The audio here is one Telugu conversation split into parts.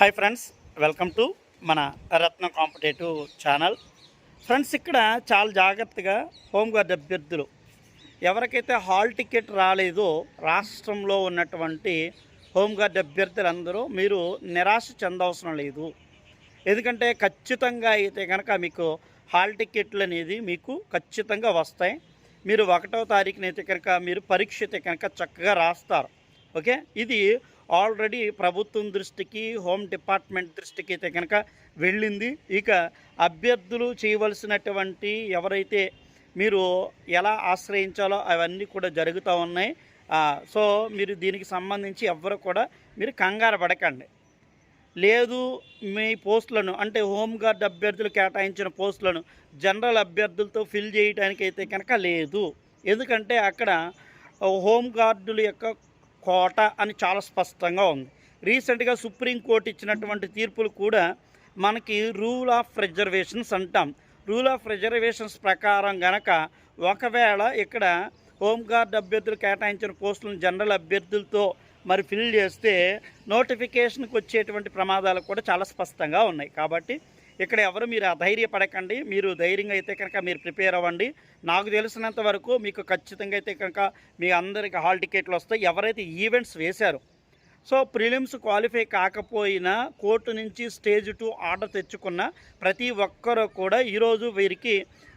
హాయ్ ఫ్రెండ్స్ వెల్కమ్ టు మన రత్న కాంపిటేటివ్ ఛానల్. ఫ్రెండ్స్ ఇక్కడ చాలా జాగ్రత్తగా హోంగార్డ్ అభ్యర్థులు ఎవరికైతే హాల్ టికెట్ రాలేదో రాష్ట్రంలో ఉన్నటువంటి హోంగార్డ్ అభ్యర్థులందరూ మీరు నిరాశ చెందవసరం లేదు. ఎందుకంటే ఖచ్చితంగా అయితే కనుక మీకు హాల్ టికెట్లు అనేది మీకు ఖచ్చితంగా వస్తాయి. మీరు ఒకటో తారీఖునైతే కనుక మీరు పరీక్ష అయితే కనుక చక్కగా రాస్తారు. ఓకే? ఇది ఆల్రెడీ ప్రభుత్వం దృష్టికి హోమ్ డిపార్ట్మెంట్ దృష్టికి అయితే కనుక వెళ్ళింది. ఇక అభ్యర్థులు చేయవలసినటువంటి ఎవరైతే మీరు ఎలా ఆశ్రయించాలో అవన్నీ కూడా జరుగుతూ ఉన్నాయి. సో మీరు దీనికి సంబంధించి ఎవ్వరు కూడా మీరు కంగారు పడకండి. లేదు మీ పోస్టులను అంటే హోంగార్డ్ అభ్యర్థులు కేటాయించిన పోస్టులను జనరల్ అభ్యర్థులతో ఫిల్ చేయడానికి అయితే కనుక లేదు. ఎందుకంటే అక్కడ హోమ్ గార్డుల యొక్క కోట అని చాలా స్పష్టంగా ఉంది. రీసెంట్గా సుప్రీంకోర్టు ఇచ్చినటువంటి తీర్పులు కూడా మనకి రూల్ ఆఫ్ రిజర్వేషన్స్ అంటాం. రూల్ ఆఫ్ రిజర్వేషన్స్ ప్రకారం గనక ఒకవేళ ఇక్కడ హోంగార్డ్ అభ్యర్థులు కేటాయించిన పోస్టులను జనరల్ అభ్యర్థులతో మరి ఫిల్ చేస్తే నోటిఫికేషన్కి వచ్చేటువంటి ప్రమాదాలు కూడా చాలా స్పష్టంగా ఉన్నాయి. కాబట్టి ఇక్కడ ఎవరు మీరు అధైర్యపడకండి మీరు ధైర్యంగా అయితే కనుక మీరు ప్రిపేర్ అవ్వండి. నాకు తెలిసినంత వరకు మీకు ఖచ్చితంగా అయితే కనుక మీ అందరికి హాల్ టికెట్లు వస్తాయి. ఎవరైతే ఈవెంట్స్ వేశారో సో ప్రిలిమ్స్ క్వాలిఫై కాకపోయినా కోర్టు నుంచి స్టేజ్ టూ ఆర్డర్ తెచ్చుకున్న ప్రతి ఒక్కరూ కూడా ఈరోజు వీరికి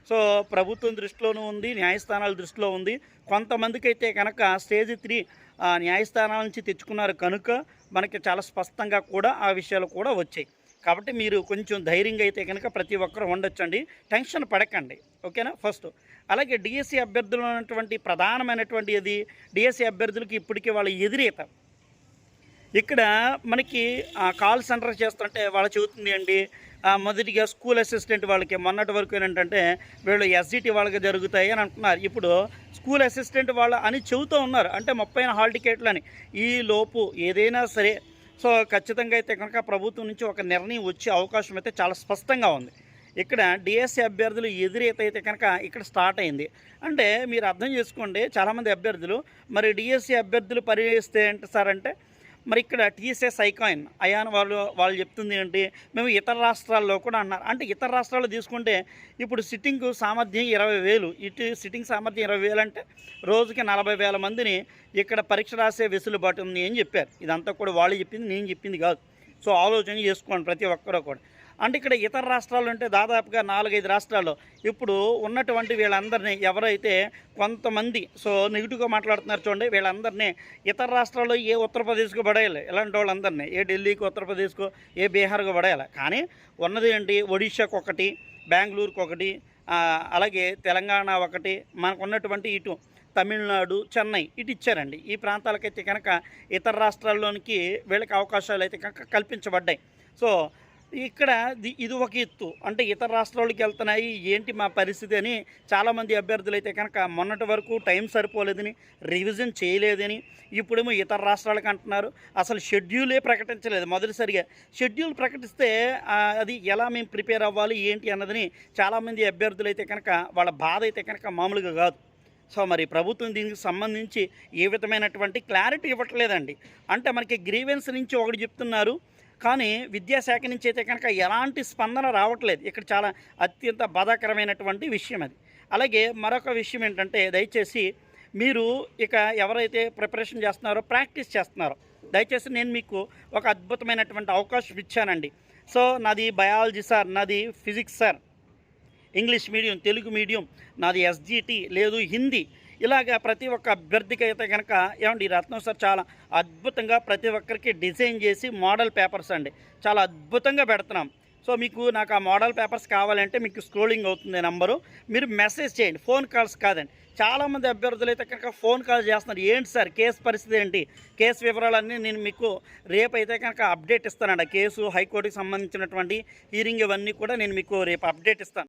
సో ప్రభుత్వం దృష్టిలోనూ ఉంది న్యాయస్థానాల దృష్టిలో ఉంది. కొంతమందికి అయితే కనుక స్టేజ్ త్రీ ఆ, న్యాయస్థానాల నుంచి తెచ్చుకున్నారు కనుక మనకి చాలా స్పష్టంగా కూడా ఆ విషయాలు కూడా వచ్చాయి. కాబట్టి మీరు కొంచెం ధైర్యంగా అయితే కనుక ప్రతి ఒక్కరు ఉండొచ్చండి. టెన్షన్ పడకండి. ఓకేనా? ఫస్ట్. అలాగే డిఎస్సి అభ్యర్థులు ఉన్నటువంటి ప్రధానమైనటువంటి ఇది డిఎస్సి అభ్యర్థులకి ఇప్పటికీ వాళ్ళ ఎదురీత. ఇక్కడ మనకి కాల్ సెంటర్ చేస్తుంటే వాళ్ళు చెబుతుంది అండి మొదటిగా స్కూల్ అసిస్టెంట్ వాళ్ళకి మొన్నటి వరకు ఏంటంటే వీళ్ళు ఎస్జిటి వాళ్ళకి జరుగుతాయి అని అంటున్నారు. ఇప్పుడు స్కూల్ అసిస్టెంట్ వాళ్ళ అని చెబుతూ ఉన్నారు. అంటే ముప్పై హాల్ టికెట్లు అని ఈ లోపు ఏదైనా సరే సో ఖచ్చితంగా అయితే కనుక ప్రభుత్వం నుంచి ఒక నిర్ణయం వచ్చే అవకాశం అయితే చాలా స్పష్టంగా ఉంది. ఇక్కడ డిఎస్సి అభ్యర్థులు ఎదురైతే అయితే కనుక ఇక్కడ స్టార్ట్ అయింది. అంటే మీరు అర్థం చేసుకోండి చాలామంది అభ్యర్థులు మరి డిఎస్సి అభ్యర్థులు పరిగణిస్తే ఏంటి సార్ అంటే మరి ఇక్కడ టీసీఎస్ ఐకాయిన్ అయాన్ వాళ్ళు వాళ్ళు చెప్తుంది ఏంటి మేము ఇతర రాష్ట్రాల్లో కూడా అన్నారు. అంటే ఇతర రాష్ట్రాల్లో తీసుకుంటే ఇప్పుడు సిట్టింగ్ సామర్థ్యం ఇరవై వేలు. ఇటు సిట్టింగ్ సామర్థ్యం ఇరవై వేలు అంటే రోజుకి నలభై వేల మందిని ఇక్కడ పరీక్ష రాసే వెసులుబాటు ఉంది అని చెప్పారు. ఇదంతా కూడా వాళ్ళు చెప్పింది నేను చెప్పింది కాదు. సో ఆలోచన చేసుకోండి ప్రతి ఒక్కరూ కూడా. అంటే ఇక్కడ ఇతర రాష్ట్రాలు అంటే దాదాపుగా నాలుగైదు రాష్ట్రాల్లో ఇప్పుడు ఉన్నటువంటి వీళ్ళందరినీ ఎవరైతే కొంతమంది సో నెగిటివ్గా మాట్లాడుతున్నారు చూడండి వీళ్ళందరినీ ఇతర రాష్ట్రాల్లో ఏ ఉత్తరప్రదేశ్కు పడేయాలి? ఇలాంటి వాళ్ళందరినీ ఏ ఢిల్లీకి ఉత్తరప్రదేశ్కు ఏ బీహార్కు పడేయాలి? కానీ ఉన్నది ఏంటి? ఒడిశాకు ఒకటి బెంగళూరుకు ఒకటి అలాగే తెలంగాణ ఒకటి మనకు ఉన్నటువంటి ఇటు తమిళనాడు చెన్నై ఇటు ఇచ్చారండి. ఈ ప్రాంతాలకైతే కనుక ఇతర రాష్ట్రాల్లోనికి వీళ్ళకి అవకాశాలు అయితే కనుక కల్పించబడ్డాయి. సో ఇక్కడ ది- ఇది ఒక ఎత్తు. అంటే ఇతర రాష్ట్రాలకి వెళ్తున్నాయి ఏంటి మా పరిస్థితి అని చాలామంది అభ్యర్థులు అయితే కనుక మొన్నటి వరకు టైం సరిపోలేదని రివిజన్ చేయలేదని ఇప్పుడేమో ఇతర రాష్ట్రాలకు అంటున్నారు. అసలు షెడ్యూలే ప్రకటించలేదు మొదటిసారిగా. షెడ్యూల్ ప్రకటిస్తే అది ఎలా మేము ప్రిపేర్ అవ్వాలి ఏంటి అన్నదని చాలామంది అభ్యర్థులు అయితే కనుక వాళ్ళ బాధ అయితే కనుక మామూలుగా కాదు. సో మరి ప్రభుత్వం దీనికి సంబంధించి ఏ విధమైనటువంటి క్లారిటీ ఇవ్వట్లేదండి. అంటే మనకి గ్రీవెన్స్ నుంచి ఒకటి చెప్తున్నారు కానీ విద్యాశాఖ నుంచి అయితే కనుక ఎలాంటి స్పందన రావట్లేదు. ఇక్కడ చాలా అత్యంత బాధాకరమైనటువంటి విషయం అది. అలాగే మరొక విషయం ఏంటంటే దయచేసి మీరు ఇక ఎవరైతే ప్రిపరేషన్ చేస్తున్నారో ప్రాక్టీస్ చేస్తున్నారో దయచేసి నేను మీకు ఒక అద్భుతమైనటువంటి అవకాశం ఇచ్చానండి. సో నాది బయాలజీ సార్ నాది physics sir. English medium Telugu medium నాది ఎస్జిటి లేదు హిందీ. ఇలాగ ప్రతి ఒక్క అభ్యర్థికి అయితే కనుక ఏమండి ఈ రత్నం సార్ చాలా అద్భుతంగా ప్రతి ఒక్కరికి డిజైన్ చేసి మోడల్ పేపర్స్ అండి. చాలా అద్భుతంగా పెడుతున్నాం. సో మీకు నాకు ఆ మోడల్ పేపర్స్ కావాలంటే మీకు స్క్రోలింగ్ అవుతుంది నంబరు. మీరు మెసేజ్ చేయండి. ఫోన్ కాల్స్ కాదండి. చాలామంది అభ్యర్థులు అయితే కనుక ఫోన్ కాల్ చేస్తున్నారు. ఏంటి సార్? కేసు పరిస్థితి ఏంటి? కేసు వివరాలన్నీ నేను మీకు రేపు అయితే కనుక అప్డేట్ ఇస్తానండి. ఆ కేసు హైకోర్టుకి సంబంధించినటువంటి హీరింగ్ ఇవన్నీ కూడా నేను మీకు రేపు అప్డేట్ ఇస్తాను.